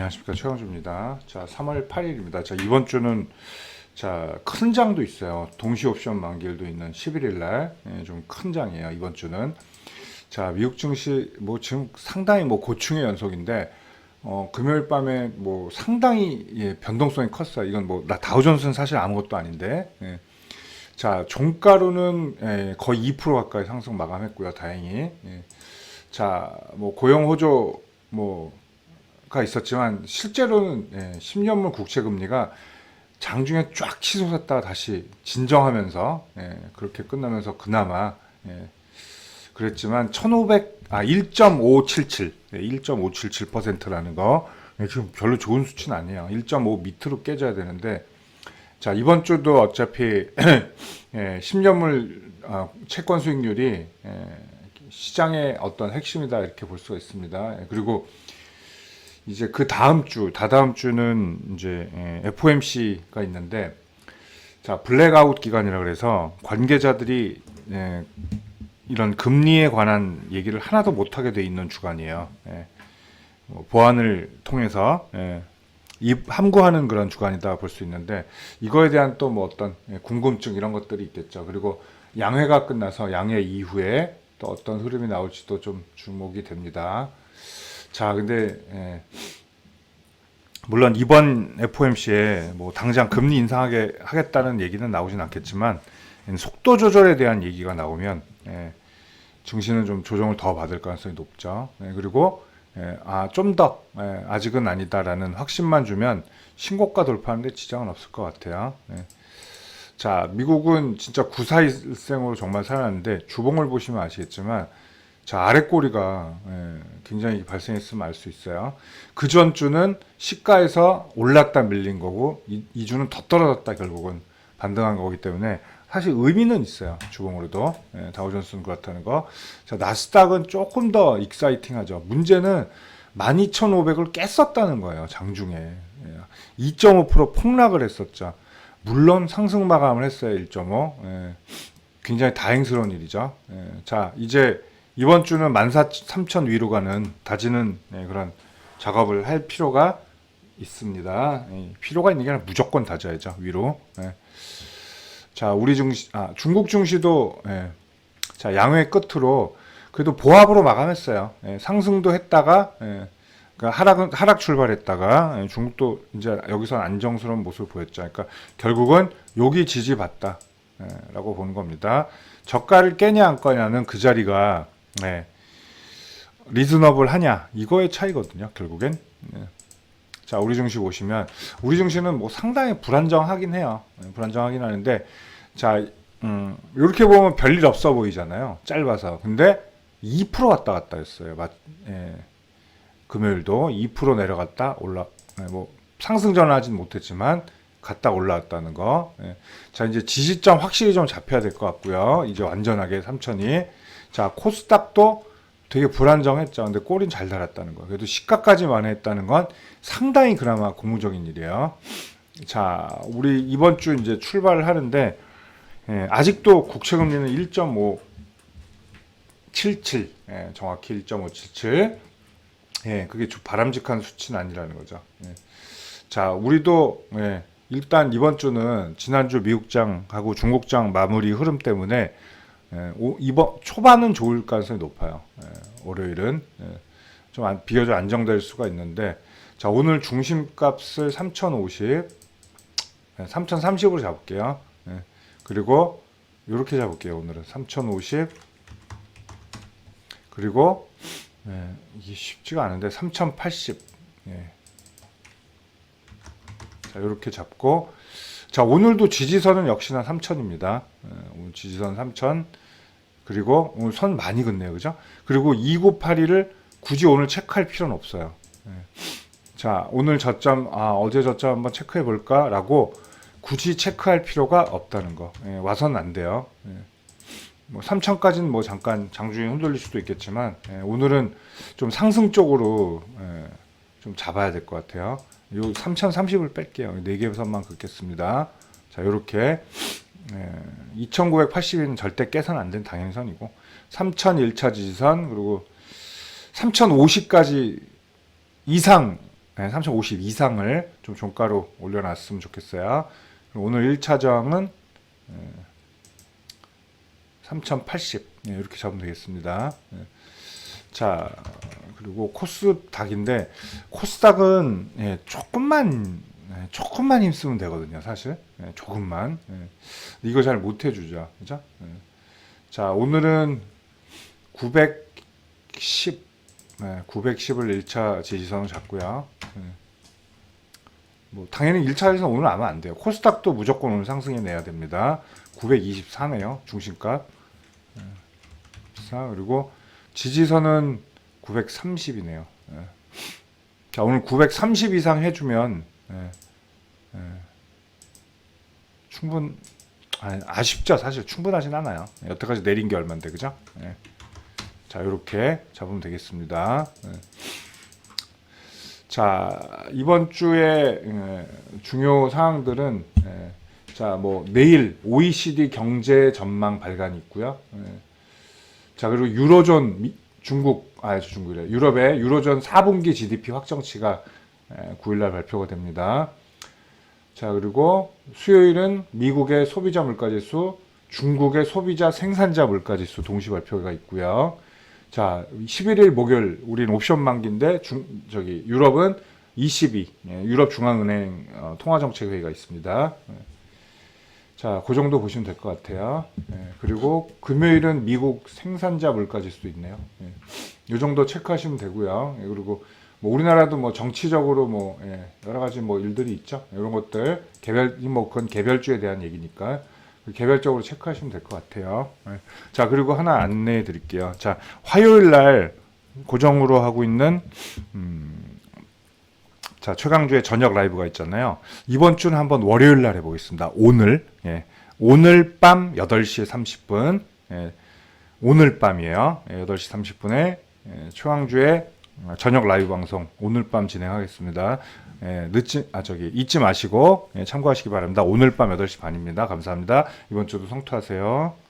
안녕하십니까 최영주입니다. 자, 3월 8일입니다. 자, 이번 주는 자, 큰 장도 있어요. 동시 옵션 만기일도 있는 11일 날. 예, 좀큰 장이에요. 이번 주는. 자, 미국 증시 뭐 지금 상당히 뭐 고충의 연속인데 어, 금요일 밤에 뭐 상당히 예, 변동성이 컸어요. 이건 뭐 나 다우존스는 사실 아무것도 아닌데. 예. 자, 종가로는 예, 거의 2% 가까이 상승 마감했고요. 다행히. 예. 자, 뭐 고용 호조 뭐 가 있었지만 실제로는 예, 10년물 국채 금리가 장중에 쫙 치솟았다가 다시 진정하면서 예, 그렇게 끝나면서 그나마 예, 그랬지만 1,500 아 1.577 예, 1.577%라는 거 예, 지금 별로 좋은 수치는 아니에요. 1.5 밑으로 깨져야 되는데 자 이번 주도 어차피 예, 10년물 아, 채권 수익률이 예, 시장의 어떤 핵심이다 이렇게 볼 수가 있습니다. 예, 그리고 이제 그 다음 주, 다다음 주는 이제 예, FOMC가 있는데 자 블랙아웃 기간이라 그래서 관계자들이 예, 이런 금리에 관한 얘기를 하나도 못하게 돼 있는 주간이에요. 예, 뭐 보안을 통해서 예, 입 함구하는 그런 주간이다 볼 수 있는데 이거에 대한 또 뭐 어떤 예, 궁금증 이런 것들이 있겠죠. 그리고 양회가 끝나서 양회 이후에 또 어떤 흐름이 나올지도 좀 주목이 됩니다. 자, 근데 예, 물론 이번 FOMC에 뭐 당장 금리 인상하게 하겠다는 얘기는 나오진 않겠지만 예, 속도 조절에 대한 얘기가 나오면 예, 증시는 좀 조정을 더 받을 가능성이 높죠. 예, 그리고 예, 아, 좀더 예, 아직은 아니다라는 확신만 주면 신고가 돌파하는데 지장은 없을 것 같아요. 예. 자, 미국은 진짜 구사일생으로 정말 살았는데 주봉을 보시면 아시겠지만 자, 아래 꼬리가 예, 굉장히 발생했으면 알 수 있어요. 그 전 주는 시가에서 올랐다 밀린 거고 이, 이 주는 더 떨어졌다 결국은 반등한 거기 때문에 사실 의미는 있어요. 주봉으로도 예, 다우존스는 그렇다는 거. 자, 나스닥은 조금 더 익사이팅하죠. 문제는 12,500을 깼었다는 거예요. 장중에. 예, 2.5% 폭락을 했었죠. 물론 상승 마감을 했어요. 1.5. 예, 굉장히 다행스러운 일이죠. 예, 자, 이제 이번 주는 14,000 위로 가는 다지는 예, 그런 작업을 할 필요가 있습니다. 예, 필요가 있는 게 아니라 무조건 다져야죠. 위로. 예. 자, 우리 증시, 아, 중국 증시도 예, 자 양회 끝으로 그래도 보합으로 마감했어요. 예, 상승도 했다가 예, 그러니까 하락은 하락 출발했다가 예, 중국도 이제 여기서 안정스러운 모습을 보였죠. 그러니까 결국은 여기 지지받다라고 보는 겁니다. 저가를 깨냐 안 깨냐는 그 자리가 예, 리즈너블 하냐 이거의 차이거든요. 결국엔. 예. 자, 우리 증시 보시면 우리 증시는 뭐 상당히 불안정하긴 해요. 예, 불안정하긴 하는데 자, 음, 이렇게 보면 별일 없어 보이잖아요. 짧아서. 근데 2% 왔다 갔다 했어요. 맞, 예. 금요일도 2% 내려갔다 올라, 예, 뭐 상승 전하진 못했지만 갔다 올라왔다는 거. 예. 자, 이제 지지점 확실히 좀 잡혀야 될 것 같고요. 이제 완전하게 3천이. 자, 코스닥도 되게 불안정했죠. 근데 꼬린 잘 달았다는 거. 그래도 시가까지 만회했다는 건 상당히 그나마 고무적인 일이에요. 자, 우리 이번 주 이제 출발을 하는데 예, 아직도 국채 금리는 1.577, 예, 정확히 1.577. 예, 그게 좀 바람직한 수치는 아니라는 거죠. 예. 자, 우리도 예, 일단 이번 주는 지난주 미국장하고 중국장 마무리 흐름 때문에 예, 오, 이번 초반은 좋을 가능성이 높아요. 예, 월요일은 예, 좀 안, 비교적 안정될 수가 있는데 자 오늘 중심값을 3050, 예, 3030으로 잡을게요. 예, 그리고 이렇게 잡을게요. 오늘은 3050 그리고 예, 이게 쉽지가 않은데 3080 예. 자 이렇게 잡고 자 오늘도 지지선은 역시나 3000입니다. 지지선 3000 그리고 오늘 선 많이 긋네요, 그죠? 그리고 2982를 굳이 오늘 체크할 필요는 없어요. 예. 자 오늘 저점 아 어제 저점 한번 체크해 볼까 라고 굳이 체크할 필요가 없다는 거 예, 와선 안 돼요. 예. 뭐 3천까지는 뭐 잠깐 장중에 흔들릴 수도 있겠지만 예, 오늘은 좀 상승 쪽으로 예, 좀 잡아야 될 것 같아요. 요 3030을 뺄게요. 4개 선만 긋겠습니다. 자, 요렇게 예, 2980은 절대 깨서는 안된 당연선이고 3000 1차 지지선 그리고 3050까지 이상 3050 이상을 좀 종가로 올려놨으면 좋겠어요. 오늘 1차정은 3080 예, 이렇게 잡으면 되겠습니다. 예. 자 그리고 코스닥인데 코스닥은 예, 조금만 예, 조금만 힘쓰면 되거든요, 사실 예, 조금만 예. 이거 잘 못 해주죠, 그죠? 예. 자 오늘은 910 네, 910을 1차 지지선을 잡고요. 네. 뭐 당연히 1차 지지선 오늘 아마 안 돼요. 코스닥도 무조건 오늘 상승해 내야 됩니다. 924네요. 중심값. 네. 자, 그리고 지지선은 930이네요. 자, 오늘 930 이상 해주면 예, 예. 충분 아, 아쉽죠. 사실 충분하진 않아요. 여태까지 내린 게 얼마인데, 그죠? 예. 자, 이렇게 잡으면 되겠습니다. 네. 자, 이번 주에 예, 중요 사항들은 예, 자, 뭐 내일 OECD 경제 전망 발간이 있고요. 예. 자, 그리고 유로존 미- 중국 아, 저 중국이래. 유럽의 유로존 4분기 GDP 확정치가 예, 9일 날 발표가 됩니다. 자, 그리고 수요일은 미국의 소비자 물가지수, 중국의 소비자 생산자 물가지수 동시 발표가 있고요. 자, 11일 목요일 우리는 옵션 만기인데 중 저기 유럽은 22 예, 유럽 중앙은행 어, 통화 정책 회의가 있습니다. 예. 자, 그 정도 보시면 될 것 같아요. 예, 그리고 금요일은 미국 생산자 물가 지수도 있네요. 예. 이 정도 체크하시면 되고요. 예, 그리고 뭐 우리나라도 뭐 정치적으로 뭐 예, 여러 가지 뭐 일들이 있죠. 이런 것들 개별 뭐 그건 개별주에 대한 얘기니까 개별적으로 체크하시면 될 것 같아요. 예. 자 그리고 하나 안내해 드릴게요. 자 화요일 날 고정으로 하고 있는 음, 자 최강주의 저녁 라이브가 있잖아요. 이번 주는 한번 월요일 날 해보겠습니다. 오늘 예. 오늘 밤 8시 30분 예. 오늘 밤이에요. 예, 8시 30분에 예, 최강주의 저녁 라이브 방송 오늘 밤 진행하겠습니다. 예, 늦지 아 저기 잊지 마시고 예, 참고하시기 바랍니다. 오늘 밤 8시 반입니다. 감사합니다. 이번 주도 성투하세요.